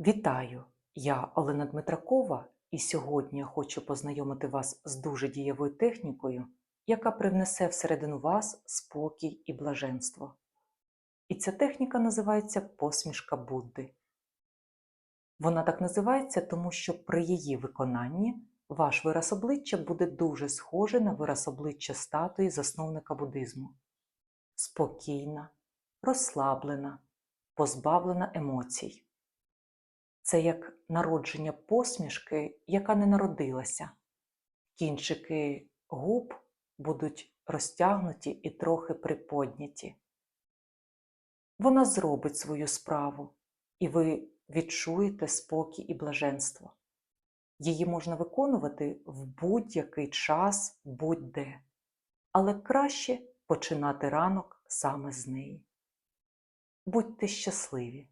Вітаю! Я Олена Дмитракова, і сьогодні я хочу познайомити вас з дуже дієвою технікою, яка привнесе всередину вас спокій і блаженство. І ця техніка називається посмішка Будди. Вона так називається, тому що при її виконанні ваш вираз обличчя буде дуже схожий на вираз обличчя статуї засновника буддизму. Спокійна, розслаблена, позбавлена емоцій. Це як народження посмішки, яка не народилася. Кінчики губ будуть розтягнуті і трохи приподняті. Вона зробить свою справу, і ви відчуєте спокій і блаженство. Її можна виконувати в будь-який час, будь-де, але краще починати ранок саме з неї. Будьте щасливі!